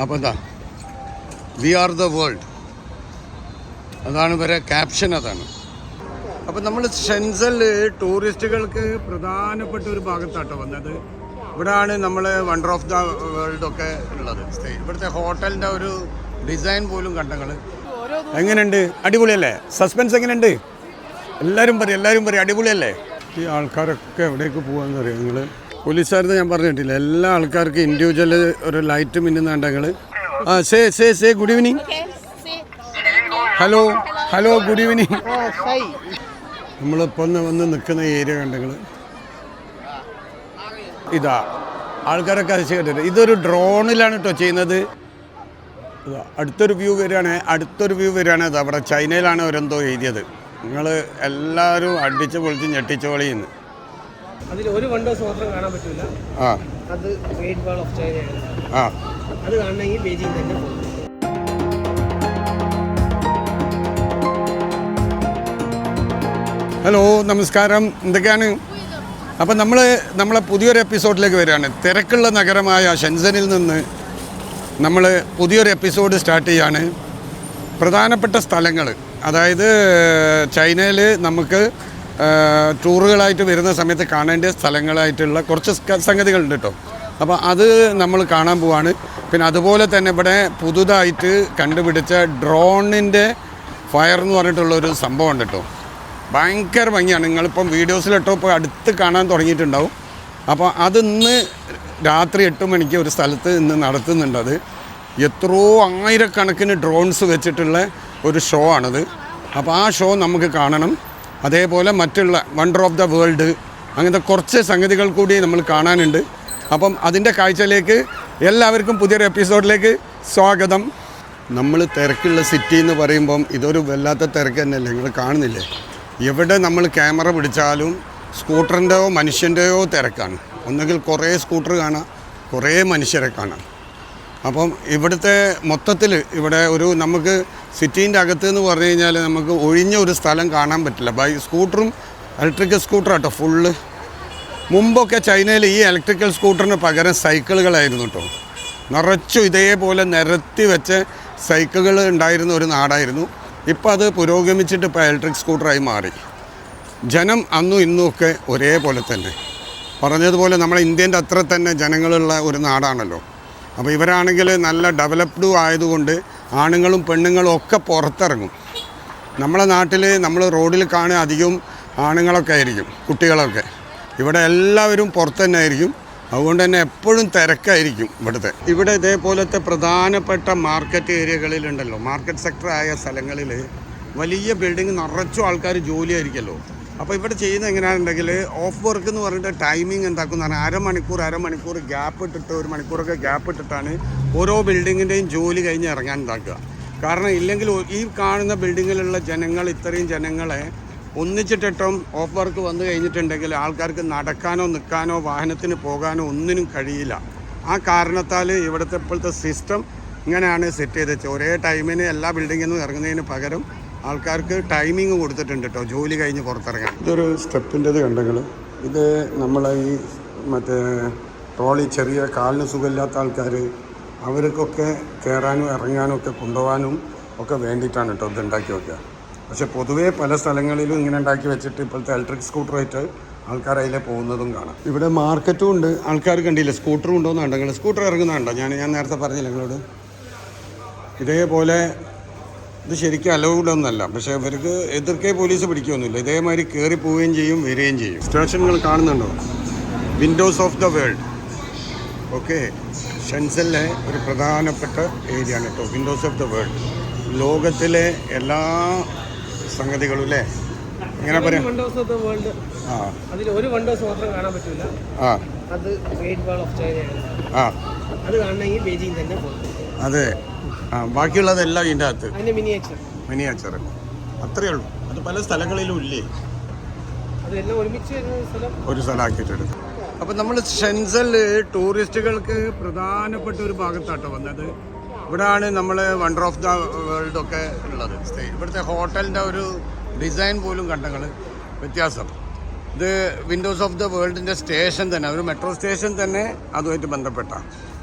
അപ്പോൾ എന്താ V are the world അതാണ് ഇവരെ ക്യാപ്ഷൻ അതാണ്. അപ്പം നമ്മൾ ഷെൻസൽ ടൂറിസ്റ്റുകൾക്ക് പ്രധാനപ്പെട്ട ഒരു ഭാഗത്താട്ടോ വന്നത്. ഇവിടെയാണ് നമ്മൾ വണ്ടർ ഓഫ് ദ വേൾഡ് ഒക്കെ ഉള്ളത്. ഇവിടുത്തെ ഹോട്ടലിന്റെ ഒരു ഡിസൈൻ പോലും കണ്ടങ്ങൾ എങ്ങനെയുണ്ട്? അടിപൊളിയല്ലേ? സസ്പെൻസ് എങ്ങനെയുണ്ട്? എല്ലാവരും പറയും എല്ലാവരും പറയും അടിപൊളിയല്ലേ? ഈ ആൾക്കാരൊക്കെ എവിടേക്ക് പോകാമെന്ന് അറിയാം നിങ്ങൾ പോലീസുകാരുടെ ഞാൻ പറഞ്ഞിട്ടില്ല. എല്ലാ ആൾക്കാർക്കും ഇൻഡിവിജ്വൽ ഒരു ലൈറ്റ് മിന്നുന്നുണ്ട് ഞങ്ങൾ ആ say say say good evening. Hello hello good evening നമ്മളിപ്പം വന്ന് നിൽക്കുന്ന ഏരിയ കണ്ടെങ്കിൽ ഇതാ ആൾക്കാരൊക്കെ അരച്ച് കേട്ടിട്ട്. ഇതൊരു ഡ്രോണിലാണ് കേട്ടോ ചെയ്യുന്നത്. അടുത്തൊരു വ്യൂ വരികയാണ്. അടുത്തൊരു വ്യൂ വരികയാണ്. അത് അവിടെ ചൈനയിലാണ് അവരെന്തോ എഴുതിയത്. നിങ്ങൾ എല്ലാവരും അടിച്ച് പൊളിച്ച് ഞെട്ടിച്ചു പൊളിയുന്നു. അതിൽ ഒരു വണ്ടേഴ്സ് മാത്രം കാണാൻ പറ്റില്ല ആ. അത് ഗ്രേറ്റ് വാൾ ഓഫ് ചൈനയാണ് ആ. അത് കാണണമെങ്കിൽ ബീജിംഗ് തന്നെ പോകും ഹലോ നമസ്കാരം. എന്തൊക്കെയാണ്? അപ്പം നമ്മൾ നമ്മളെ പുതിയൊരു എപ്പിസോഡിലേക്ക് വരികയാണ്. തിരക്കുള്ള നഗരമായ ഷെൻസനിൽ നിന്ന് നമ്മൾ പുതിയൊരു എപ്പിസോഡ് സ്റ്റാർട്ട് ചെയ്യാണ്. പ്രധാനപ്പെട്ട സ്ഥലങ്ങൾ അതായത് ചൈനയിൽ നമുക്ക് ടൂറുകളായിട്ട് വരുന്ന സമയത്ത് കാണേണ്ട സ്ഥലങ്ങളായിട്ടുള്ള കുറച്ച് സംഗതികളുണ്ട് കേട്ടോ. അപ്പോൾ അത് നമ്മൾ കാണാൻ പോവാണ്. പിന്നെ അതുപോലെ തന്നെ ഇവിടെ പുതുതായിട്ട് കണ്ടുപിടിച്ച ഡ്രോണിന്റെ ഫയർ എന്ന് പറഞ്ഞിട്ടുള്ള ഒരു സംഭവം ഉണ്ട് കേട്ടോ. ഭയങ്കര ഭംഗിയാണ്. നിങ്ങളിപ്പം വീഡിയോസിലിട്ടോ ഇപ്പോൾ അടുത്ത് കാണാൻ തുടങ്ങിയിട്ടുണ്ടാവും. അപ്പോൾ അത് ഇന്ന് രാത്രി എട്ട് മണിക്ക് ഒരു സ്ഥലത്ത് ഇന്ന് നടത്തുന്നുണ്ട് അത്. എത്രയോ ആയിരക്കണക്കിന് ഡ്രോൺസ് വെച്ചിട്ടുള്ള ഒരു ഷോ ആണത്. അപ്പോൾ ആ ഷോ നമുക്ക് കാണണം. അതേപോലെ മറ്റുള്ള വണ്ടർ ഓഫ് ദ വേൾഡ് അങ്ങനത്തെ കുറച്ച് സംഗതികൾ കൂടി നമ്മൾ കാണാനുണ്ട്. അപ്പം അതിന്റെ കാഴ്ചയിലേക്ക് എല്ലാവർക്കും പുതിയൊരു എപ്പിസോഡിലേക്ക് സ്വാഗതം. നമ്മൾ തിരക്കുള്ള സിറ്റി എന്ന് പറയുമ്പം ഇതൊരു വല്ലാത്ത തിരക്ക് തന്നെയല്ലേ? നിങ്ങൾ കാണുന്നില്ലേ? എവിടെ നമ്മൾ ക്യാമറ പിടിച്ചാലും സ്കൂട്ടറിന്റെയോ മനുഷ്യന്റെയോ തിരക്കാണ്. ഒന്നുകിൽ കുറേ സ്കൂട്ടർ കാണാം കുറേ മനുഷ്യരെ കാണാം. അപ്പം ഇവിടുത്തെ മൊത്തത്തിൽ ഇവിടെ ഒരു നമുക്ക് സിറ്റീന്റെ അകത്ത് എന്ന് പറഞ്ഞു കഴിഞ്ഞാൽ നമുക്ക് ഒഴിഞ്ഞ ഒരു സ്ഥലം കാണാൻ പറ്റില്ല. ബൈ സ്കൂട്ടറും ഇലക്ട്രിക്കൽ സ്കൂട്ടറാട്ടോ ഫുള്ള് മുമ്പൊക്കെ ചൈനയിൽ ഈ ഇലക്ട്രിക്കൽ സ്കൂട്ടറിന് പകരം സൈക്കിളുകളായിരുന്നു കേട്ടോ നിറച്ചു ഇതേപോലെ നിരത്തി വെച്ച് സൈക്കിളുകൾ ഉണ്ടായിരുന്ന ഒരു നാടായിരുന്നു. ഇപ്പോൾ അത് പുരോഗമിച്ചിട്ട് ഇപ്പോൾ ഇലക്ട്രിക് സ്കൂട്ടറായി മാറി. ജനം അന്നും ഇന്നും ഒക്കെ ഒരേപോലെ തന്നെ. പറഞ്ഞതുപോലെ നമ്മുടെ ഇന്ത്യന്റെ അത്ര തന്നെ ജനങ്ങളുള്ള ഒരു നാടാണല്ലോ. അപ്പോൾ ഇവരാണെങ്കിൽ നല്ല ഡെവലപ്ഡും ആയതുകൊണ്ട് ആണുങ്ങളും പെണ്ണുങ്ങളും ഒക്കെ പുറത്തിറങ്ങും. നമ്മളെ നാട്ടിൽ നമ്മൾ റോഡിൽ കാണുക അധികവും ആണുങ്ങളൊക്കെ ആയിരിക്കും കുട്ടികളൊക്കെ. ഇവിടെ എല്ലാവരും പുറത്ത് തന്നെ ആയിരിക്കും. അതുകൊണ്ട് തന്നെ എപ്പോഴും തിരക്കായിരിക്കും ഇവിടുത്തെ. ഇവിടെ ഇതേപോലത്തെ പ്രധാനപ്പെട്ട മാർക്കറ്റ് ഏരിയകളിലുണ്ടല്ലോ. മാർക്കറ്റ് സെക്ടർ ആയ സ്ഥലങ്ങളിൽ വലിയ ബിൽഡിംഗ് നിറച്ചും ആൾക്കാർ ജോലി ആയിരിക്കുമല്ലോ അപ്പോൾ ഇവിടെ ചെയ്യുന്നത് എങ്ങനെയാണെന്നുണ്ടെങ്കിൽ ഓഫ് വർക്ക് എന്ന് പറഞ്ഞിട്ട് ടൈമിംഗ് എന്താക്കും പറഞ്ഞാൽ അരമണിക്കൂർ അരമണിക്കൂർ ഗ്യാപ്പ് ഇട്ടിട്ട് ഒരു മണിക്കൂറൊക്കെ ഗ്യാപ്പ് ഇട്ടിട്ടാണ് ഓരോ ബിൽഡിങ്ങിന്റെയും ജോലി കഴിഞ്ഞ് ഇറങ്ങാൻ ഉണ്ടാക്കുക. കാരണം ഇല്ലെങ്കിൽ ഈ കാണുന്ന ബിൽഡിങ്ങിലുള്ള ജനങ്ങൾ ഇത്രയും ജനങ്ങളെ ഒന്നിച്ചിട്ടിട്ടും ഓഫ് വർക്ക് വന്നു കഴിഞ്ഞിട്ടുണ്ടെങ്കിൽ ആൾക്കാർക്ക് നടക്കാനോ നിൽക്കാനോ വാഹനത്തിന് പോകാനോ ഒന്നിനും കഴിയില്ല. ആ കാരണത്താൽ ഇവിടുത്തെ ഇപ്പോഴത്തെ സിസ്റ്റം ഇങ്ങനെയാണ് സെറ്റ് ചെയ്ത് വെച്ചത്. ഒരേ ടൈമിന് എല്ലാ ബിൽഡിങ്ങിൽ നിന്നും ഇറങ്ങുന്നതിന് പകരം ആൾക്കാർക്ക് ടൈമിങ് കൊടുത്തിട്ടുണ്ട് കേട്ടോ ജോലി കഴിഞ്ഞ് പുറത്തിറങ്ങാൻ. ഇതൊരു സ്റ്റെപ്പിന്റെത് കണ്ടെങ്കിൽ ഇത് നമ്മളെ ഈ മറ്റേ ട്രോളി ചെറിയ കാലിന് സുഖമില്ലാത്ത ആൾക്കാർ അവർക്കൊക്കെ കയറാനും ഇറങ്ങാനും ഒക്കെ കൊണ്ടുപോകാനും ഒക്കെ വേണ്ടിയിട്ടാണ് കേട്ടോ ഇത് ഉണ്ടാക്കി വെക്കുക. പക്ഷെ പൊതുവേ പല സ്ഥലങ്ങളിലും ഇങ്ങനെ ഉണ്ടാക്കി വെച്ചിട്ട് ഇപ്പോഴത്തെ ഇലക്ട്രിക് സ്കൂട്ടറായിട്ട് ആൾക്കാർ അതിലെ പോകുന്നതും കാണാം. ഇവിടെ മാർക്കറ്റും ഉണ്ട്. ആൾക്കാർ കണ്ടില്ല? സ്കൂട്ടറും ഉണ്ടോയെന്ന് കണ്ടെങ്കിൽ സ്കൂട്ടർ ഇറങ്ങുന്നുണ്ടോ? ഞാൻ ഞാൻ നേരത്തെ പറഞ്ഞില്ല നിങ്ങളോട്? ഇതേപോലെ ഇത് ശരിക്കും അലൗഡ് ഒന്നല്ല. പക്ഷേ ഇവർക്ക് എതിർക്കേ പോലീസ് പിടിക്കുകയൊന്നുമില്ല. ഇതേമാതിരി കയറി പോവുകയും ചെയ്യും വരികയും ചെയ്യും. സ്റ്റേഷനുകൾ കാണുന്നുണ്ടോ? Windows of the World okay ഷെൻസലിലെ ഒരു പ്രധാനപ്പെട്ട ഏരിയ ആണ് കേട്ടോ. വിൻഡോസ് ഓഫ് ദ വേൾഡ് ലോകത്തിലെ എല്ലാ സംഗതികളും അല്ലേ? എങ്ങനെ പറയാം? വണ്ടേഴ്സ് ഓഫ് ദ വേൾഡ് ആ. അതിൽ ഒരു മാത്രം കാണാൻ പറ്റില്ല ആ. അത് ഗ്രേറ്റ് വാൾ ഓഫ് ചൈനയാണ് ആ. അത് കാണണമെങ്കിൽ ബീജിംഗ് തന്നെ അതെ. ആ ബാക്കിയുള്ളതെല്ലാം ഇതിന്റെ അകത്ത്. അതിന്റെ മിനിയേച്ചർ മിനിയാച്ചർ അത്രയേ ഉള്ളൂ. അത് പല സ്ഥലങ്ങളിലും ഇല്ലേ? അതെല്ലാം ഒരുമിച്ച് വരുന്ന സ്ഥലം. ഒരു അപ്പം നമ്മൾ ഷെൻസൽ ടൂറിസ്റ്റുകൾക്ക് പ്രധാനപ്പെട്ട ഒരു ഭാഗത്താട്ടോ വന്നത്. ഇവിടാണ് നമ്മൾ വണ്ടർ ഓഫ് ദ വേൾഡ് ഒക്കെ ഉള്ളത്. ഇവിടുത്തെ ഹോട്ടലിന്റെ ഒരു ഡിസൈൻ പോലും കണ്ടങ്ങൾ വ്യത്യാസം. ഇത് വിൻഡോസ് ഓഫ് ദ വേൾഡിന്റെ സ്റ്റേഷൻ തന്നെ ഒരു മെട്രോ സ്റ്റേഷൻ തന്നെ അതുമായിട്ട് ബന്ധപ്പെട്ട.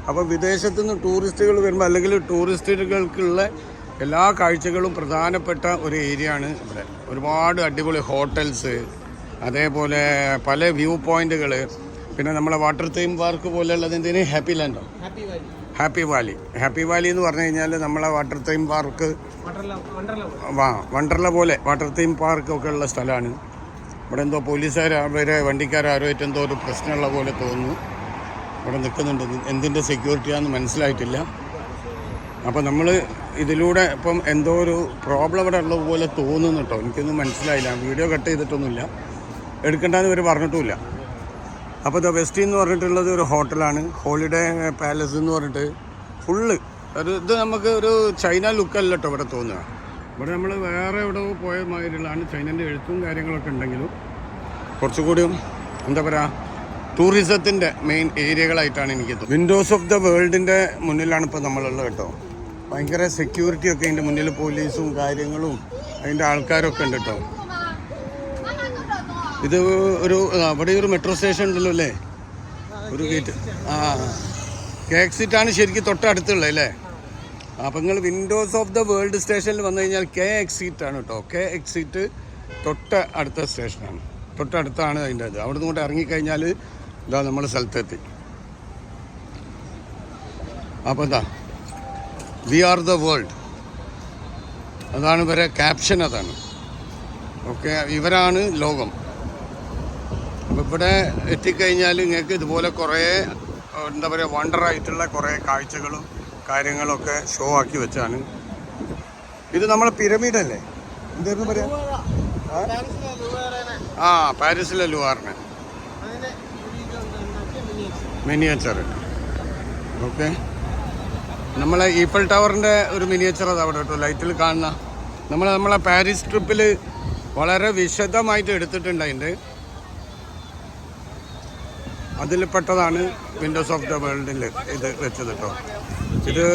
അപ്പോൾ വിദേശത്തു നിന്ന് ടൂറിസ്റ്റുകൾ വരുമ്പോൾ അല്ലെങ്കിൽ ടൂറിസ്റ്റുകൾക്കുള്ള എല്ലാ കാഴ്ചകളും പ്രധാനപ്പെട്ട ഒരു ഏരിയ ആണ് ഇവിടെ. ഒരുപാട് അടിപൊളി ഹോട്ടൽസ് അതേപോലെ പല വ്യൂ പോയിന്റുകൾ പിന്നെ നമ്മളെ വാട്ടർ തീം പാർക്ക് പോലെയുള്ളത് എന്തിന്? ഹാപ്പി ലാൻഡോ ഹാപ്പി വാലി ഹാപ്പി വാലി എന്ന് പറഞ്ഞു കഴിഞ്ഞാൽ നമ്മളെ വാട്ടർ തീം പാർക്ക് വാ വണ്ടർല പോലെ വാട്ടർ തീം പാർക്ക് ഒക്കെ ഉള്ള സ്ഥലമാണ്. ഇവിടെ എന്തോ പോലീസുകാർ അവരെ വണ്ടിക്കാരും എന്തോ ഒരു പ്രശ്നമുള്ള പോലെ തോന്നുന്നു. ഇവിടെ നിൽക്കുന്നുണ്ട്. എന്തിന്റെ സെക്യൂരിറ്റിയാണെന്ന് മനസ്സിലായിട്ടില്ല. അപ്പോൾ നമ്മൾ ഇതിലൂടെ ഇപ്പം എന്തോ ഒരു പ്രോബ്ലം ഇവിടെ ഉള്ളത് പോലെ തോന്നുന്നു കേട്ടോ. എനിക്കൊന്നും മനസ്സിലായില്ല. Video cut ചെയ്തിട്ടൊന്നുമില്ല. എടുക്കേണ്ടതെന്ന് ഇവർ പറഞ്ഞിട്ടുമില്ല. അപ്പോൾ ദ വെസ്റ്റ് എന്ന് പറഞ്ഞിട്ടുള്ളത് ഒരു ഹോട്ടലാണ് ഹോളിഡേ പാലസ് എന്ന് പറഞ്ഞിട്ട് ഫുള്ള് ഒരു ഇത് നമുക്ക് ഒരു ചൈന ലുക്കല്ല കേട്ടോ ഇവിടെ തോന്നുക. ഇവിടെ നമ്മൾ വേറെ എവിടെ പോയ മാതിരിയുള്ളതാണ് ചൈനന്റെ എഴുത്തും കാര്യങ്ങളൊക്കെ ഉണ്ടെങ്കിലും. കുറച്ചുകൂടിയും എന്താ പറയുക ടൂറിസത്തിന്റെ മെയിൻ ഏരിയകളായിട്ടാണ് എനിക്ക് തോന്നുന്നത്. വിൻഡോസ് ഓഫ് ദ വേൾഡിന്റെ മുന്നിലാണ് ഇപ്പോൾ നമ്മളുള്ളത് കേട്ടോ ഭയങ്കര സെക്യൂരിറ്റി ഒക്കെ അതിന്റെ മുന്നിൽ പോലീസും കാര്യങ്ങളും അതിന്റെ ആൾക്കാരൊക്കെ ഉണ്ട് കേട്ടോ ഇത് ഒരു അവിടെ ഒരു മെട്രോ സ്റ്റേഷൻ ഉണ്ടല്ലോ അല്ലേ? ഒരു ഗേറ്റ് ആ കെ എക്സിറ്റ് ആണ് ശരിക്കും തൊട്ടടുത്തുള്ളത് അല്ലേ? അപ്പം നിങ്ങൾ വിൻഡോസ് ഓഫ് ദ വേൾഡ് സ്റ്റേഷനിൽ വന്നു കഴിഞ്ഞാൽ കെ എക്സിറ്റ് ആണ് കേട്ടോ കെ എക്സിറ്റ് തൊട്ട് അടുത്ത സ്റ്റേഷനാണ് തൊട്ടടുത്താണ് അതിന്റെ ഇത്. അവിടെ നിന്ന് ഇറങ്ങിക്കഴിഞ്ഞാൽ ഇതാ നമ്മൾ സ്ഥലത്തെത്തി. അപ്പോൾ എന്താ വി ആർ ദ വേൾഡ് അതാണ് ഇവരെ ക്യാപ്ഷൻ അതാണ്. ഓക്കെ ഇവരാണ് ലോകം. ഇവിടെ എത്തിക്കഴിഞ്ഞാൽ നിങ്ങൾക്ക് ഇതുപോലെ കുറേ എന്താ പറയുക വണ്ടറായിട്ടുള്ള കുറേ കാഴ്ചകളും കാര്യങ്ങളൊക്കെ ഷോ ആക്കി വെച്ചാണ്. ഇത് നമ്മളെ പിരമിഡ് അല്ലേ? എന്തായിരുന്നു പറയാ? ആ? പാരീസിലെ ലുവാറിന്. മിനിയേച്ചർ ഓക്കെ നമ്മളെ ഈഫൽ ടവറിന്റെ ഒരു മിനിയേച്ചർ അത് അവിടെ കേട്ടോ ലൈറ്റിൽ കാണുന്ന. നമ്മൾ നമ്മളെ പാരീസ് ട്രിപ്പിൽ വളരെ വിശദമായിട്ട് എടുത്തിട്ടുണ്ട് അതിന്റെ. അതിൽ പെട്ടതാണ് വിൻഡോസ് ഓഫ് ദ വേൾഡിൽ ഇത് വെച്ചത് കേട്ടോ ഇത്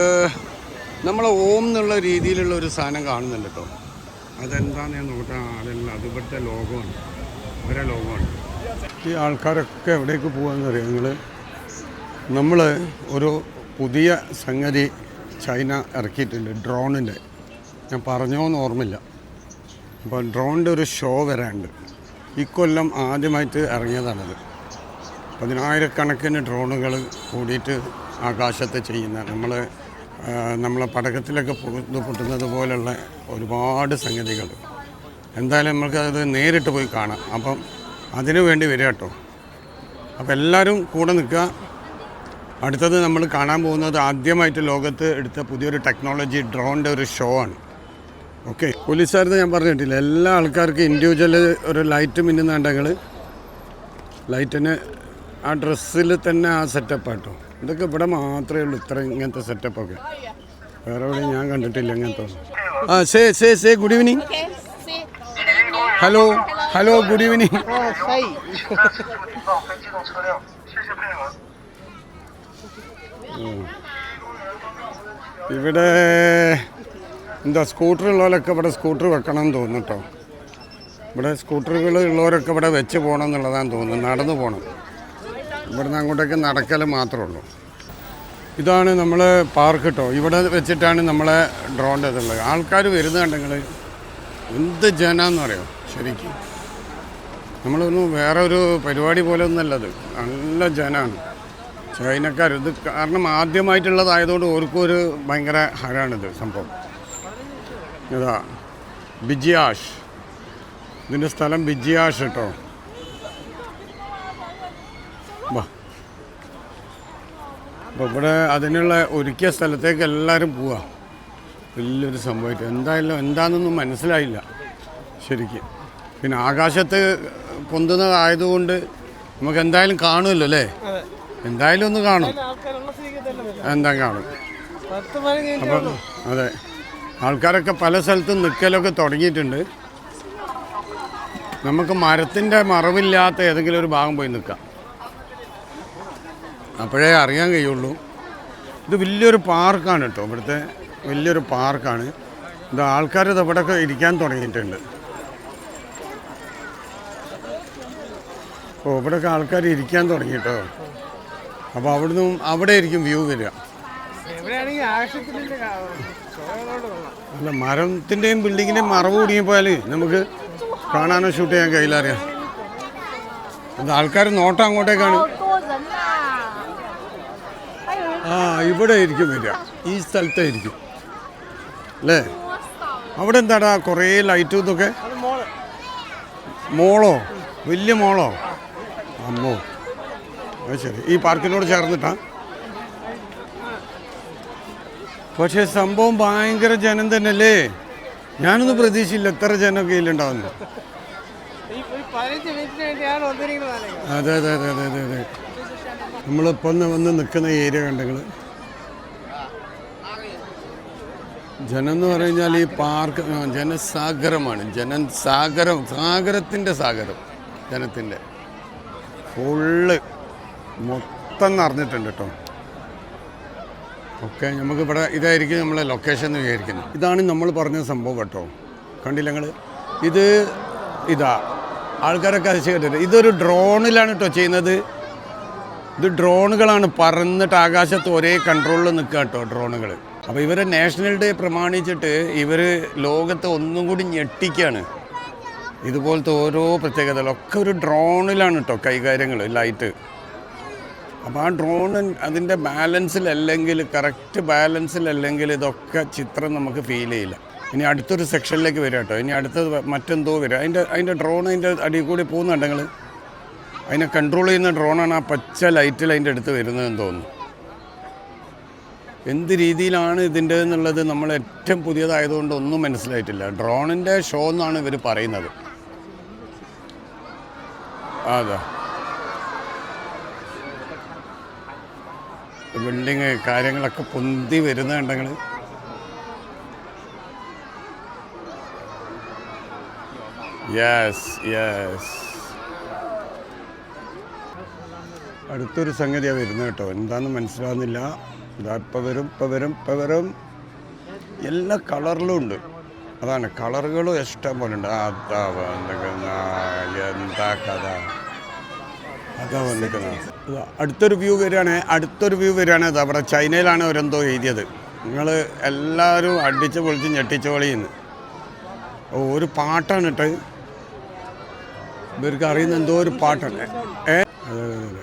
നമ്മൾ ഓം എന്നുള്ള രീതിയിലുള്ള ഒരു സാധനം കാണുന്നുണ്ട് കേട്ടോ അതെന്താന്ന് ഞാൻ നോക്കട്ടെ ആ, അതല്ല അത് ഇവിടുത്തെ ലോകമാണ്. ഒരേ ലോകമാണ്. ഈ ആൾക്കാരൊക്കെ എവിടേക്ക് പോകാമെന്നറിയാം നിങ്ങൾ നമ്മൾ ഒരു പുതിയ സംഗതി ചൈന ഇറക്കിയിട്ടുണ്ട് ഡ്രോണിന്റെ. ഞാൻ പറഞ്ഞോന്ന് ഓർമ്മയില്ല. അപ്പോൾ ഡ്രോണിന്റെ ഒരു ഷോ വരാനുണ്ട്. ഇക്കൊല്ലം ആദ്യമായിട്ട് ഇറങ്ങിയതാണത്. പതിനായിരക്കണക്കിന് ഡ്രോണുകൾ കൂടിയിട്ട് ആകാശത്ത് ചെയ്യുന്ന നമ്മൾ നമ്മളെ പടക്കത്തിലൊക്കെ പൊട്ടുന്നത് പോലുള്ള ഒരുപാട് സംഗതികൾ. എന്തായാലും നമുക്കത് നേരിട്ട് പോയി കാണാം. അപ്പം അതിനു വേണ്ടി വരിക കേട്ടോ. അപ്പോൾ എല്ലാവരും കൂടെ നിൽക്കുക. അടുത്തത് നമ്മൾ കാണാൻ പോകുന്നത് ആദ്യമായിട്ട് ലോകത്ത് എടുത്ത പുതിയൊരു ടെക്നോളജി ഡ്രോണിന്റെ ഒരു ഷോ ആണ്. ഓക്കെ. പോലീസുകാരത് ഞാൻ പറഞ്ഞിട്ടില്ല. എല്ലാ ആൾക്കാർക്കും ഇൻഡിവിജ്വൽ ഒരു ലൈറ്റ് മിന്നുന്നുണ്ടെങ്കിൽ ലൈറ്റിന് ആ ഡ്രസ്സിൽ തന്നെ ആ സെറ്റപ്പാട്ടോ. ഇതൊക്കെ ഇവിടെ മാത്രമേ ഉള്ളൂ ഇത്ര ഇങ്ങനത്തെ സെറ്റപ്പൊക്കെ. വേറെ എവിടെ ഞാൻ കണ്ടിട്ടില്ല ഇങ്ങനത്തെ ആ say say say good evening hello hello good evening ഇവിടെ എന്താ സ്കൂട്ടർ ഉള്ളവരൊക്കെ ഇവിടെ സ്കൂട്ടർ വെക്കണം എന്ന് തോന്നുന്നു കേട്ടോ. ഇവിടെ സ്കൂട്ടറുകൾ ഉള്ളവരൊക്കെ ഇവിടെ വെച്ച് പോകണം എന്നുള്ളതാണ് തോന്നുന്നു നടന്നു പോകണം. ഇവിടുന്ന് അങ്ങോട്ടേക്ക് നടക്കൽ മാത്രമേ ഉള്ളൂ ഇതാണ് നമ്മൾ പാർക്ക് കേട്ടോ ഇവിടെ വെച്ചിട്ടാണ് നമ്മളെ ഡ്രോണിന്റെ ഇതുള്ളത്. ആൾക്കാർ വരുന്നുണ്ടെങ്കിൽ എന്ത് ജനാന്ന് പറയോ ശരിക്കും. നമ്മളൊന്നും വേറെ ഒരു പരിപാടി പോലെ ഒന്നല്ലത് നല്ല ജനമാണ് ചൈനക്കാർ ഇത് കാരണം ആദ്യമായിട്ടുള്ളതായതുകൊണ്ട് ഓർക്കും ഒരു ഭയങ്കര ഹരാണിത് സംഭവം. ഇതാ ബിജിയാഷ്. ഇതിന്റെ സ്ഥലം ബിജിയാഷ് കേട്ടോ അപ്പോൾ ഇവിടെ അതിനുള്ള ഒരുക്കിയ സ്ഥലത്തേക്ക് എല്ലാവരും പോവാ. വലിയൊരു സംഭവമായിട്ട്. എന്തായാലും എന്താണെന്നൊന്നും മനസ്സിലായില്ല ശരിക്കും. പിന്നെ ആകാശത്ത് പൊന്തുന്നതായതുകൊണ്ട് നമുക്ക് എന്തായാലും കാണുമല്ലോ അല്ലേ? എന്തായാലും ഒന്ന് കാണും. എന്താ കാണും? അപ്പം അതെ. ആൾക്കാരൊക്കെ പല സ്ഥലത്തും നിൽക്കലൊക്കെ തുടങ്ങിയിട്ടുണ്ട്. നമുക്ക് മരത്തിന്റെ മറവില്ലാത്ത ഏതെങ്കിലും ഒരു ഭാഗം പോയി നിൽക്കാം അപ്പോഴേ അറിയാൻ കഴിയുള്ളൂ. ഇത് വലിയൊരു പാർക്കാണ് കേട്ടോ. ഇവിടുത്തെ വലിയൊരു പാർക്കാണ്. ഇത് ആൾക്കാർ ഇത് ഇവിടെയൊക്കെ ഇരിക്കാൻ തുടങ്ങിയിട്ടുണ്ട്. ഓ ഇവിടെയൊക്കെ ആൾക്കാർ ഇരിക്കാൻ തുടങ്ങി കേട്ടോ. അപ്പോൾ അവിടുന്ന് അവിടെ ആയിരിക്കും വ്യൂ വരിക. അല്ല മരത്തിന്റെയും ബിൽഡിങ്ങിന്റെയും മറവ് കൂടിയപ്പോൾ നമുക്ക് കാണാനോ ഷൂട്ട് ചെയ്യാൻ കഴിയില്ല അറിയാം. അത് ആൾക്കാർ നോട്ടം അങ്ങോട്ടേക്കാണ്. ആ ഇവിടെ ആയിരിക്കും വരിക. ഈ സ്ഥലത്തായിരിക്കും അല്ലേ? അവിടെ എന്താടാ കുറേ ലൈറ്റും ഇതൊക്കെ? മോളോ? വലിയ മോളോ? അമ്മോ. അത് ശരി. ഈ പാർക്കിനോട് ചേർന്നിട്ടാ. പക്ഷേ സംഭവം ഭയങ്കര ജനം തന്നെയല്ലേ? ഞാനൊന്നും പ്രതീക്ഷയില്ല എത്ര ജനമൊക്കെ ഇതിലുണ്ടാവുന്നു അതെ അതെ അതെ അതെ അതെ അതെ. നമ്മളിപ്പോൾ ഒന്ന് വന്ന് നിൽക്കുന്ന ഏരിയ കണ്ടെങ്കിൽ ജനം എന്ന് പറഞ്ഞാൽ ഈ പാർക്ക് ജനസാഗരമാണ്. ജനം സാഗരം സാഗരത്തിന്റെ സാഗരം ജനത്തിന്റെ ഫുള്ള് മൊത്തം നിറഞ്ഞിട്ടുണ്ട് കേട്ടോ ഓക്കെ നമുക്കിവിടെ ഇതായിരിക്കും നമ്മളെ ലൊക്കേഷൻ എന്ന് വിചാരിക്കുന്നത് ഇതാണ് നമ്മൾ പറഞ്ഞ സംഭവം കേട്ടോ. കണ്ടില്ല ഞങ്ങൾ ഇത് ഇതാ. ആൾക്കാരൊക്കെ അതിശയം ഇതൊരു ഡ്രോണിലാണ് കേട്ടോ ചെയ്യുന്നത്. ഇത് ഡ്രോണുകളാണ്. പറന്നിട്ട് ആകാശത്ത് ഒരേ കൺട്രോളിൽ നിൽക്കുക കേട്ടോ ഡ്രോണുകൾ അപ്പോൾ ഇവരെ നാഷണൽ ഡേ പ്രമാണിച്ചിട്ട് ഇവർ ലോകത്തെ ഒന്നും കൂടി ഞെട്ടിക്കുകയാണ് ഇതുപോലത്തെ ഓരോ പ്രത്യേകതകളൊക്കെ ഒരു ഡ്രോണിലാണ് കേട്ടോ കൈകാര്യങ്ങൾ ലൈറ്റ് അപ്പോൾ ആ ഡ്രോൺ അതിന്റെ ബാലൻസിലല്ലെങ്കിൽ കറക്റ്റ് ബാലൻസിലല്ലെങ്കിൽ ഇതൊക്കെ ചിത്രം നമുക്ക് ഫീൽ ചെയ്യില്ല. ഇനി അടുത്തൊരു സെക്ഷനിലേക്ക് വരാം കേട്ടോ ഇനി അടുത്തത് മറ്റെന്തോ വരാം. അതിന്റെ അതിന്റെ ഡ്രോൺ അതിന്റെ അടിയിൽ കൂടി പോകുന്നുണ്ടെങ്കിൽ അതിനെ കൺട്രോൾ ചെയ്യുന്ന ഡ്രോണാണ് ആ പച്ച ലൈറ്റിൽ അതിന്റെ അടുത്ത് വരുന്നതെന്ന് തോന്നുന്നു. എന്ത് രീതിയിലാണ് ഇതിന്റെ എന്നുള്ളത് നമ്മൾ ഏറ്റവും പുതിയതായതുകൊണ്ട് ഒന്നും മനസ്സിലായിട്ടില്ല. ഡ്രോണിന്റെ ഷോ എന്നാണ് ഇവർ പറയുന്നത്. അതെ. ബിൽഡിങ് കാര്യങ്ങളൊക്കെ പൊന്തി വരുന്നുണ്ടെങ്കിൽ യെസ് യെസ് അടുത്തൊരു സംഗതിയാണ് വരുന്നത് കേട്ടോ. എന്താണെന്ന് മനസ്സിലാവുന്നില്ല. ഇതാ ഇപ്പം വരും ഇപ്പം വരും ഇപ്പം വരും. എല്ലാ കളറിലും ഉണ്ട്. അതാണ് കളറുകളും ഇഷ്ടം പോലെ ഉണ്ട്. അതാ എന്താ കഥ? അതാ വന്നിരിക്കുന്നത്. അടുത്തൊരു വ്യൂ വരികയാണ് അടുത്തൊരു വ്യൂ വരികയാണ് അതാ അവിടെ ചൈനയിലാണ് അവരെന്തോ എഴുതിയത്. നിങ്ങൾ എല്ലാവരും അടിച്ച് പൊളിച്ച് ഞെട്ടിച്ച് പൊളിയുന്നു. ഒരു പാട്ടാണ് കേട്ടോ ഇവർക്ക് അറിയുന്ന എന്തോ ഒരു പാട്ടാണ്. ഏ? അതെ അതെ അതെ.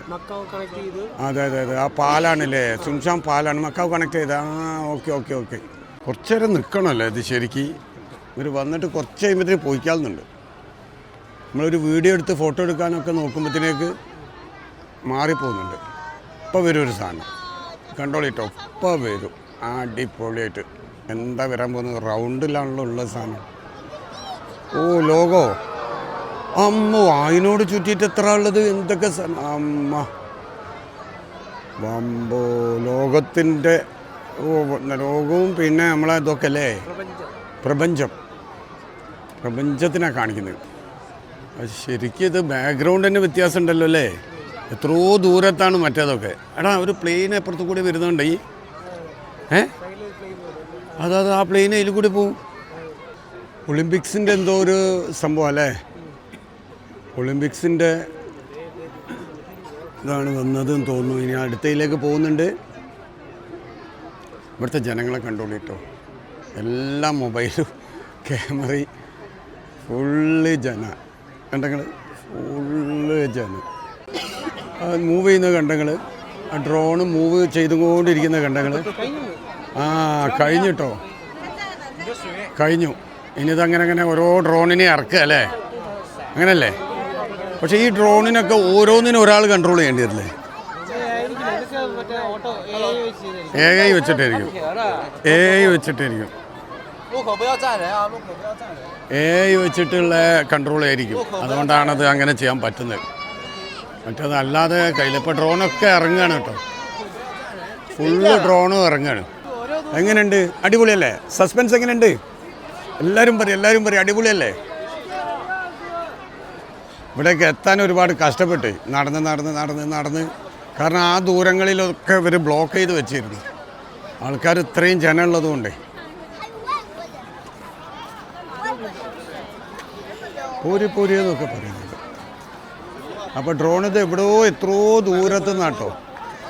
കണക്ട് ചെയ്ത്. അതെ അതെ അതെ. ആ പാലാണല്ലേ? സുംഷാം പാലാണ്. മക്കാവ് കണക്ട് ചെയ്ത്. ആ ഓക്കെ ഓക്കെ ഓക്കെ. കുറച്ചു നേരം നിൽക്കണമല്ലോ ഇത് ശരിക്ക്? ഇവർ വന്നിട്ട് കുറച്ച് കഴിയുമ്പോഴത്തേക്ക് പോയിക്കാവുന്നുണ്ട്. നമ്മളൊരു വീഡിയോ എടുത്ത് ഫോട്ടോ എടുക്കാനൊക്കെ നോക്കുമ്പോഴത്തേക്ക് മാറിപ്പോകുന്നുണ്ട്. ഇപ്പോൾ വരും ഒരു സാധനം. കണ്ടോളിട്ടോ? ഇപ്പോൾ വരും. അടിപൊളിയായിട്ട്. എന്താ വരാൻ പോകുന്നത്? റൗണ്ടിലാണല്ലോ ഉള്ള സാധനം. Oh logo? അമ്മ അതിനോട് ചുറ്റിയിട്ട് എത്ര ഉള്ളത്? എന്തൊക്കെ അമ്മ. വമ്പോ ലോകത്തിന്റെ ലോകവും പിന്നെ നമ്മളെ ഇതൊക്കെ അല്ലേ? പ്രപഞ്ചം. പ്രപഞ്ചം. പ്രപഞ്ചത്തിനാണ് കാണിക്കുന്നത്. ശരിക്കും ഇത് ബാക്ക്ഗ്രൗണ്ട് തന്നെ വ്യത്യാസം ഉണ്ടല്ലോ അല്ലേ? എത്രയോ ദൂരത്താണ് മറ്റേതൊക്കെ. എടാ ഒരു പ്ലെയിൻ അപ്പുറത്ത് കൂടി വരുന്നുണ്ട്. ഈ ഏ? അതാ ആ പ്ലെയിൻ അതിൽ കൂടി പോവും. ഒളിമ്പിക്സിന്റെ എന്തോ ഒരു സംഭവം അല്ലേ? ഒളിമ്പിക്സിന്റെ ഇതാണ് വന്നതെന്ന് തോന്നുന്നു. ഇനി അടുത്തയിലേക്ക് പോകുന്നുണ്ട്. ഇവിടുത്തെ ജനങ്ങളെ കണ്ടോളിട്ടോ എല്ലാ മൊബൈലും ക്യാമറയും ഫുള്ള് ജന. കണ്ടങ്ങൾ ഫുള്ള് ജന. മൂവ് ചെയ്യുന്ന കണ്ടങ്ങൾ ആ ഡ്രോണ് മൂവ് ചെയ്തുകൊണ്ടിരിക്കുന്ന കണ്ടങ്ങൾ ആ കഴിഞ്ഞിട്ടോ കഴിഞ്ഞു. ഇനി ഇതങ്ങനെ അങ്ങനെ ഓരോ ഡ്രോണിനെ ഇറക്കുക അല്ലേ? അങ്ങനല്ലേ? പക്ഷേ ഈ ഡ്രോണിനൊക്കെ ഓരോന്നിനും ഒരാൾ കൺട്രോൾ ചെയ്യേണ്ടി വരില്ലേ? എ ഐ വെച്ചിട്ടായിരിക്കും. എ ഐ വെച്ചിട്ടായിരിക്കും. എ ഐ വെച്ചിട്ടുള്ള കൺട്രോൾ ആയിരിക്കും. അതുകൊണ്ടാണ് അത് അങ്ങനെ ചെയ്യാൻ പറ്റുന്നത്. മറ്റേത് അല്ലാതെ കയ്യിലിപ്പോൾ ഡ്രോണൊക്കെ ഇറങ്ങുകയാണ് കേട്ടോ. ഫുള്ള് ഡ്രോണും ഇറങ്ങുകയാണ് എങ്ങനെയുണ്ട്? അടിപൊളിയല്ലേ? സസ്പെൻസ് എങ്ങനെയുണ്ട്? എല്ലാവരും പറയും എല്ലാവരും പറയും അടിപൊളിയല്ലേ? ഇവിടേക്ക് എത്താൻ ഒരുപാട് കഷ്ടപ്പെട്ടു. നടന്ന് നടന്ന് നടന്ന് നടന്ന്. കാരണം ആ ദൂരങ്ങളിലൊക്കെ ഇവർ ബ്ലോക്ക് ചെയ്ത് വെച്ചിരുന്നു. ആൾക്കാർ ഇത്രയും ജനമുള്ളത് കൊണ്ടേ. പൂരി പൂരിയെന്നൊക്കെ പറയുന്നത്. അപ്പോൾ ഡ്രോൺ ഇത് എവിടെയോ എത്രയോ ദൂരത്ത് നിന്നാട്ടോ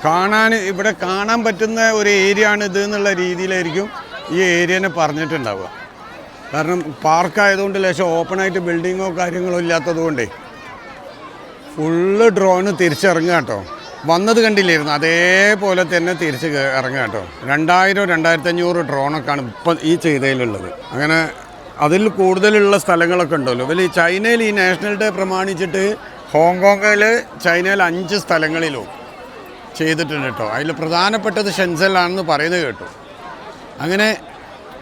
കാണാൻ ഇവിടെ കാണാൻ പറ്റുന്ന ഒരു ഏരിയ ആണ് ഇത് എന്നുള്ള രീതിയിലായിരിക്കും ഈ ഏരിയനെ പറഞ്ഞിട്ടുണ്ടാവുക. കാരണം പാർക്കായതുകൊണ്ട് ലേശം ഓപ്പണായിട്ട് ബിൽഡിങ്ങോ കാര്യങ്ങളോ ഇല്ലാത്തത് കൊണ്ടേ ഫുള്ള് ഡ്രോണ് തിരിച്ചിറങ്ങുക കേട്ടോ. വന്നത് കണ്ടില്ലായിരുന്നു. അതേപോലെ തന്നെ തിരിച്ച് ഇറങ്ങുക കേട്ടോ. രണ്ടായിരം രണ്ടായിരത്തി അഞ്ഞൂറ് ഡ്രോണൊക്കെയാണ് ഇപ്പം ഈ ചെയ്തതിലുള്ളത്. അങ്ങനെ അതിൽ കൂടുതലുള്ള സ്ഥലങ്ങളൊക്കെ ഉണ്ടല്ലോ. വലിയ ചൈനയിൽ ഈ നാഷണൽ ഡേ പ്രമാണിച്ചിട്ട് ഹോങ്കോങ്ങിൽ ചൈനയിൽ അഞ്ച് സ്ഥലങ്ങളിലും ചെയ്തിട്ടുണ്ട് കേട്ടോ. അതിൽ പ്രധാനപ്പെട്ടത് ഷെൻസലാണെന്ന് പറയുന്നത് കേട്ടു. അങ്ങനെ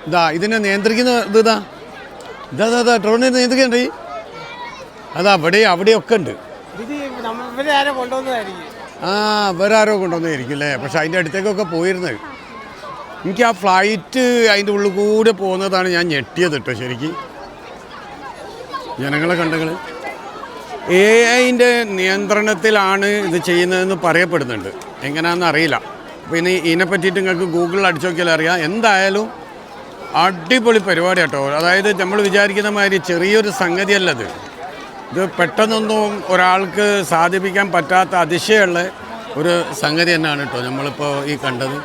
ഇതാ ഇതിനെ നിയന്ത്രിക്കുന്ന ഇതാ. ഇതാ ഇതാ, ഇതാ ഡ്രോണിനെ നിയന്ത്രിക്കണ്ടേ? അതാ അവിടെ അവിടെയൊക്കെ ഉണ്ട്. ഇത് ഇവരെ ആരെ കൊണ്ടുവന്നതായിരിക്കും. ആ വേറെ ആരോ കൊണ്ടുവന്നായിരിക്കും അല്ലേ? പക്ഷെ അതിന്റെ അടുത്തേക്കൊക്കെ പോയിരുന്നത് എനിക്ക് ആ ഫ്ലൈറ്റ് അതിന്റെ ഉള്ളിൽ കൂടെ പോകുന്നതാണ് ഞാൻ ഞെട്ടിയത് കേട്ടോ ശരിക്കും. ജനങ്ങളെ കണ്ടങ്ങൾ എ ഐന്റെ നിയന്ത്രണത്തിലാണ് ഇത് ചെയ്യുന്നതെന്ന് പറയപ്പെടുന്നുണ്ട്. എങ്ങനെയാണെന്ന് അറിയില്ല. അപ്പോൾ ഇനി ഇതിനെ പറ്റിയിട്ട് നിങ്ങൾക്ക് ഗൂഗിളിൽ അടിച്ചു നോക്കിയാൽ അറിയാം. എന്തായാലും അടിപൊളി പരിപാടി കേട്ടോ അതായത് നമ്മൾ വിചാരിക്കുന്ന മാതിരി ചെറിയൊരു സംഗതിയല്ലത്. ഇത് പെട്ടെന്നൊന്നും ഒരാൾക്ക് സാധിപ്പിക്കാൻ പറ്റാത്ത അതിശയമുള്ള ഒരു സംഗതി തന്നെയാണ് കേട്ടോ നമ്മളിപ്പോൾ ഈ കണ്ടത്.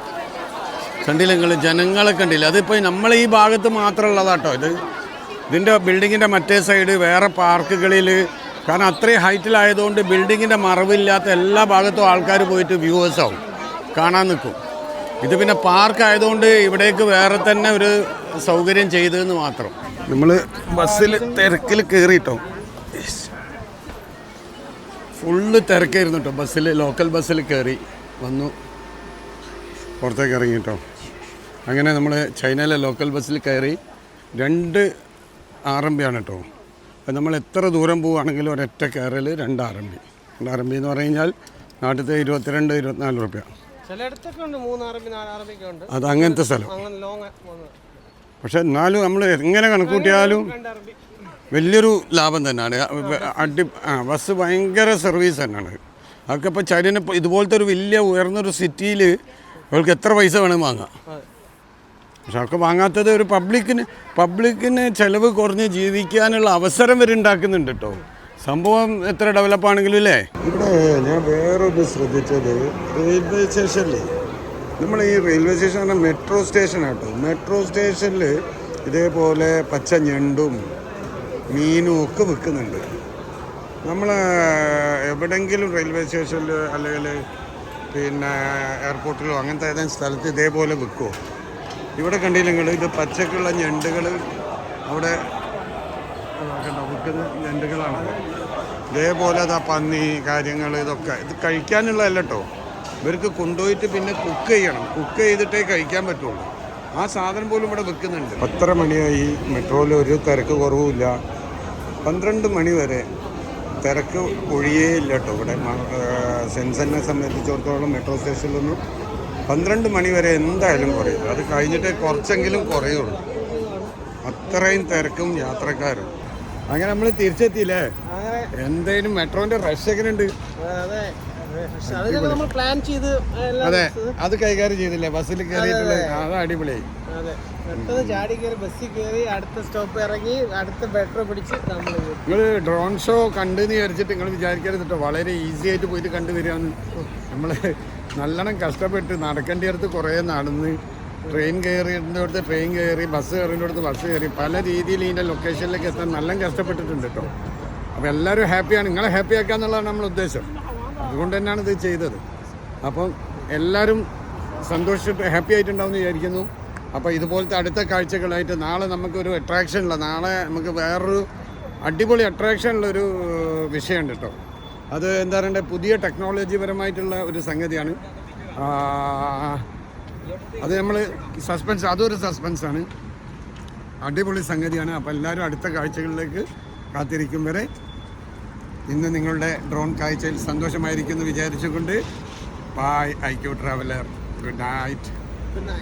കണ്ടില്ല നിങ്ങൾ ജനങ്ങളെ കണ്ടില്ല. അതിപ്പോൾ നമ്മൾ ഈ ഭാഗത്ത് മാത്രമുള്ളതാട്ടോ ഇത്. ഇതിന്റെ ബിൽഡിങ്ങിന്റെ മറ്റേ സൈഡ് വേറെ പാർക്കുകളിൽ കാരണം അത്രയും ഹൈറ്റിലായതുകൊണ്ട് ബിൽഡിങ്ങിന്റെ മറവില്ലാത്ത എല്ലാ ഭാഗത്തും ആൾക്കാർ പോയിട്ട് വ്യൂവേഴ്സാവും കാണാൻ നിൽക്കും ഇത് പിന്നെ പാർക്ക് ആയതുകൊണ്ട് ഇവിടേക്ക് വേറെ തന്നെ ഒരു സൗകര്യം ചെയ്തതെന്ന് മാത്രം. നമ്മൾ ബസ്സിൽ തിരക്കിൽ കയറിയിട്ടോ ഫുള്ള് തിരക്കായിരുന്നു കേട്ടോ ബസ്സിൽ ലോക്കൽ ബസ്സിൽ കയറി വന്നു. പുറത്തേക്ക് ഇറങ്ങി കേട്ടോ അങ്ങനെ നമ്മൾ ചൈനയിലെ ലോക്കൽ ബസ്സിൽ കയറി രണ്ട് ആർ എം ബി ആണ് കേട്ടോ അപ്പം നമ്മൾ എത്ര ദൂരം പോവുകയാണെങ്കിലും ഒരൊറ്റ കയറൽ രണ്ട് ആർ എം ബി. രണ്ട് ആർ എം ബി എന്ന് പറഞ്ഞു കഴിഞ്ഞാൽ നാട്ടിലത്തെ ഇരുപത്തിരണ്ട് ഇരുപത്തിനാല് റുപ്യ അത് അങ്ങനത്തെ സ്ഥലം. പക്ഷെ എന്നാലും നമ്മൾ എങ്ങനെ കണക്കൂട്ടിയാലും വലിയൊരു ലാഭം തന്നെയാണ്. അടി ആ ബസ് ഭയങ്കര സർവീസ് തന്നെയാണ്. അതൊക്കെ ഇപ്പോൾ ചൈന ഇതുപോലത്തെ ഒരു വലിയ ഉയർന്നൊരു സിറ്റിയിൽ അവൾക്ക് എത്ര പൈസ വേണമെങ്കിൽ വാങ്ങാം. പക്ഷെ അവർക്ക് വാങ്ങാത്തത് ഒരു പബ്ലിക്കിന് പബ്ലിക്കിന് ചിലവ് കുറഞ്ഞ് ജീവിക്കാനുള്ള അവസരം വരെ ഉണ്ടാക്കുന്നുണ്ട് കേട്ടോ സംഭവം എത്ര ഡെവലപ്പ് ആണെങ്കിലും അല്ലേ ഇവിടെ ഞാൻ വേറൊന്ന് ശ്രദ്ധിച്ചത് റെയിൽവേ സ്റ്റേഷനിൽ നമ്മൾ ഈ റെയിൽവേ സ്റ്റേഷൻ പറഞ്ഞാൽ മെട്രോ സ്റ്റേഷൻ കേട്ടോ മെട്രോ സ്റ്റേഷനിൽ ഇതേപോലെ പച്ച ഞണ്ടും മീനും ഒക്കെ വിൽക്കുന്നുണ്ട്. നമ്മൾ എവിടെങ്കിലും റെയിൽവേ സ്റ്റേഷനിൽ അല്ലെങ്കിൽ പിന്നെ എയർപോർട്ടിലോ അങ്ങനത്തെ ഏതെങ്കിലും സ്ഥലത്ത് ഇതേപോലെ വിൽക്കുമോ ഇവിടെ കണ്ടില്ലെങ്കിൽ ഇത് പച്ചക്കുള്ള ഞണ്ടുകൾ അവിടെ കണ്ടോ? വിൽക്കുന്ന ഞണ്ടുകളാണ് ഇതേപോലെ അതാ പന്നി കാര്യങ്ങൾ ഇതൊക്കെ. ഇത് കഴിക്കാനുള്ളതല്ല കേട്ടോ ഇവർക്ക് കൊണ്ടുപോയിട്ട് പിന്നെ കുക്ക് ചെയ്യണം. കുക്ക് ചെയ്തിട്ടേ കഴിക്കാൻ പറ്റുള്ളൂ. ആ സാധനം പോലും ഇവിടെ വിൽക്കുന്നുണ്ട്. പത്തര മണിയായി. മെട്രോയിൽ ഒരു തിരക്ക് കുറവുമില്ല. പന്ത്രണ്ട് മണി വരെ തിരക്ക് ഒഴിയേ ഇല്ല കേട്ടോ ഇവിടെ. സെൻസറിനെ സംബന്ധിച്ചിടത്തോളം മെട്രോ സ്റ്റേഷനിലൊന്നും പന്ത്രണ്ട് മണി വരെ എന്തായാലും കുറയും അത് കഴിഞ്ഞിട്ട് കുറച്ചെങ്കിലും കുറയുള്ളൂ. അത്രയും തിരക്കും യാത്രക്കാരും. അങ്ങനെ നമ്മൾ തിരിച്ചെത്തിയില്ലേ? എന്തേലും മെട്രോന്റെ റഷ് എങ്ങനെയുണ്ട് അതെ. അതെ അത് കൈകാര്യം ചെയ്തില്ല? ബസ്സിൽ കയറിയിട്ടുള്ള അത് അടിപൊളിയായി പെട്ടെന്ന് ചാടി കയറി ബസ്സിൽ കയറി അടുത്ത സ്റ്റോപ്പ് ഇറങ്ങി അടുത്ത മെട്രോ പിടിച്ച് നമ്മൾ നിങ്ങൾ ഡ്രോൺ ഷോ കണ്ടു എന്ന് വിചാരിച്ചിട്ട് നിങ്ങൾ വിചാരിക്കരുത് കേട്ടോ വളരെ ഈസി ആയിട്ട് പോയിട്ട് കണ്ടു വരികയാണ് നമ്മൾ നല്ലോണം കഷ്ടപ്പെട്ട് നടക്കേണ്ടിടത്ത് കുറേ നടന്ന് ട്രെയിൻ കയറിയിടത്ത് ട്രെയിൻ കയറി ബസ് കയറിയിടത്ത് ബസ് കയറി പല രീതിയിൽ ഇതിന്റെ ലൊക്കേഷനിലേക്ക് എത്താൻ നല്ല കഷ്ടപ്പെട്ടിട്ടുണ്ട് കേട്ടോ അപ്പോൾ എല്ലാവരും ഹാപ്പിയാണ് നിങ്ങളെ ഹാപ്പി ആക്കുക എന്നുള്ളതാണ് നമ്മുടെ ഉദ്ദേശം. അതുകൊണ്ട് തന്നെയാണ് ഇത് ചെയ്തത്. അപ്പം എല്ലാവരും സന്തോഷിച്ചിട്ട് ഹാപ്പി ആയിട്ടുണ്ടാവും എന്ന് വിചാരിക്കുന്നു. അപ്പോൾ ഇതുപോലത്തെ അടുത്ത കാഴ്ചകളായിട്ട് നാളെ നമുക്കൊരു അട്രാക്ഷൻ ഉള്ള നാളെ നമുക്ക് വേറൊരു അടിപൊളി അട്രാക്ഷൻ ഉള്ളൊരു വിഷയമുണ്ട് കേട്ടോ. അത് എന്താ പറയണ്ടേ പുതിയ ടെക്നോളജി പരമായിട്ടുള്ള ഒരു സംഗതിയാണ്. അത് നമ്മൾ സസ്പെൻസ് അതൊരു സസ്പെൻസാണ് അടിപൊളി സംഗതിയാണ്. അപ്പോൾ എല്ലാവരും അടുത്ത കാഴ്ചകളിലേക്ക് കാത്തിരിക്കും വരെ. ഇന്ന് നിങ്ങളുടെ ഡ്രോൺ കാഴ്ചയിൽ സന്തോഷമായിരിക്കുമെന്ന് വിചാരിച്ചുകൊണ്ട്. Bye I Q traveller good night പിന്നെ